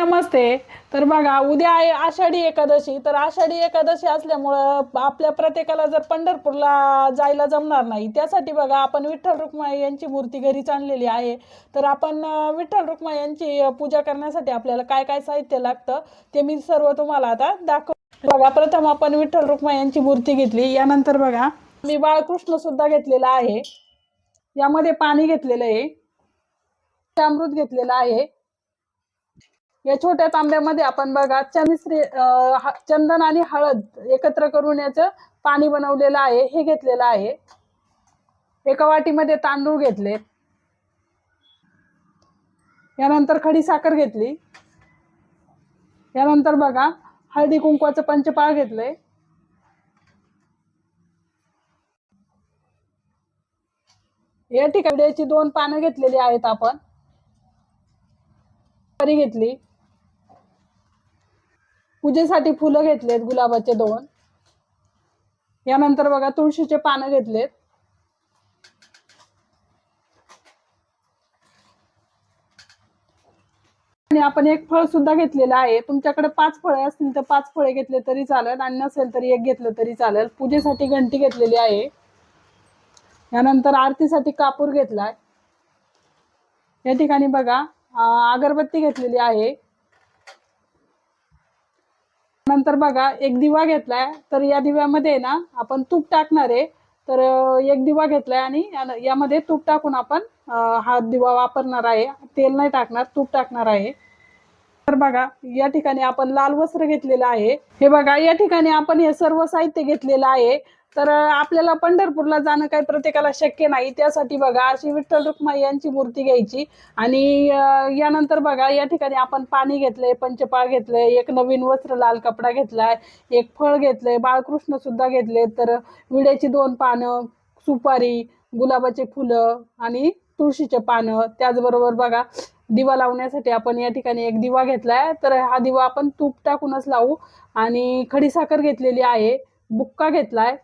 नमस्ते. तर बघा उद्या आहे आषाढी एकादशी. तर आषाढी एकादशी असल्यामुळं आपल्या प्रत्येकाला जर पंढरपूरला जायला जमणार नाही त्यासाठी बघा आपण विठ्ठल रुक्माई यांची मूर्ती घरीच आणलेली आहे. तर आपण विठ्ठल रुक्माई यांची पूजा करण्यासाठी आपल्याला काय काय साहित्य लागतं ते मी सर्व तुम्हाला आता दाखव बघा प्रथम आपण विठ्ठल रुक्माई यांची मूर्ती घेतली. यानंतर बघा मी बाळकृष्ण सुद्धा घेतलेला आहे. यामध्ये पाणी घेतलेलं आहे. अमृत घेतलेलं आहे. या छोट्या तांब्यामध्ये आपण बघा चंद्री चंदन आणि हळद एकत्र करून याचं पाणी बनवलेलं आहे हे घेतलेलं आहे. एका वाटीमध्ये तांदूळ घेतले. यानंतर खडी साखर घेतली. यानंतर बघा हळदी कुंकवाचं पंचपाळ घेतलंय या ठिकाणी याची दोन पानं घेतलेली आहेत आपण. करी घेतली. पूजेसाठी फुलं घेतलेत गुलाबाचे दोन. यानंतर बघा तुळशीचे पानं घेतलेत. आणि आपण एक फळ सुद्धा घेतलेलं आहे. तुमच्याकडे पाच फळे असतील तर पाच फळे घेतले तरी चालेल. आणि नसेल तरी एक घेतलं तरी चालेल. पूजेसाठी घंटी घेतलेली आहे. यानंतर आरतीसाठी कापूर घेतलाय. या ठिकाणी बघा अगरबत्ती घेतलेली आहे. नंतर बघा एक दिवा घेतलाय तर या दिव्यामध्ये ना आपण तूप टाकणार आहे. तर एक दिवा घेतलाय आणि यामध्ये तूप टाकून आपण हा दिवा वापरणार आहे. तेल नाही टाकणार तूप टाकणार आहे. तर बघा या ठिकाणी आपण लाल वस्त्र घेतलेलं आहे. हे बघा या ठिकाणी आपण हे सर्व साहित्य घेतलेलं आहे. तर आपल्याला पंढरपूरला जाणं काही प्रत्येकाला शक्य नाही. त्यासाठी बघा अशी विठ्ठल रुक्माई यांची मूर्ती घ्यायची. आणि यानंतर बघा या ठिकाणी आपण पाणी घेतलंय पंचपाळ घेतलंय एक नवीन वस्त्र लाल कपडा घेतलाय एक फळ घेतलंय बाळकृष्ण सुद्धा घेतले तर विड्याची दोन पानं सुपारी गुलाबाचे फुलं आणि तुळशीचे पानं. त्याचबरोबर बघा दिवा लावण्यासाठी आपण या ठिकाणी एक दिवा घेतलाय. तर हा दिवा आपण तूप टाकूनच लावू. आणि खडीसाखर घेतलेली आहे बुक्का घेतलाय.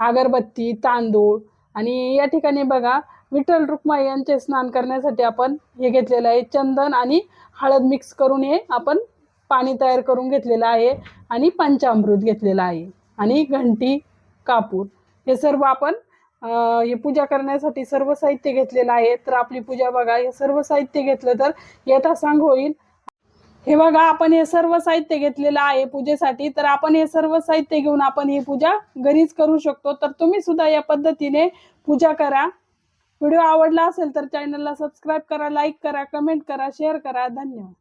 अगरबत्ती तांदूळ आणि या ठिकाणी बघा विठ्ठल रुक्माई यांचे स्नान करण्यासाठी आपण हे घेतलेलं आहे. चंदन आणि हळद मिक्स करून हे आपण पाणी तयार करून घेतलेलं आहे आणि पंचामृत घेतलेलं आहे आणि घंटी कापूर हे सर्व आपण हे पूजा करण्यासाठी सर्व साहित्य घेतलेलं आहे. तर आपली पूजा बघा हे सर्व साहित्य घेतलं तर येता सांग होईल. हे बघा आपण हे सर्व साहित्य घेतलेलं आहे पूजेसाठी. तर आपण हे सर्व साहित्य घेऊन आपण ही पूजा घरीच करू शकतो. तर तुम्ही सुद्धा या पद्धतीने पूजा करा. व्हिडिओ आवडला असेल तर चॅनलला सबस्क्राईब करा लाईक करा कमेंट करा शेअर करा. धन्यवाद.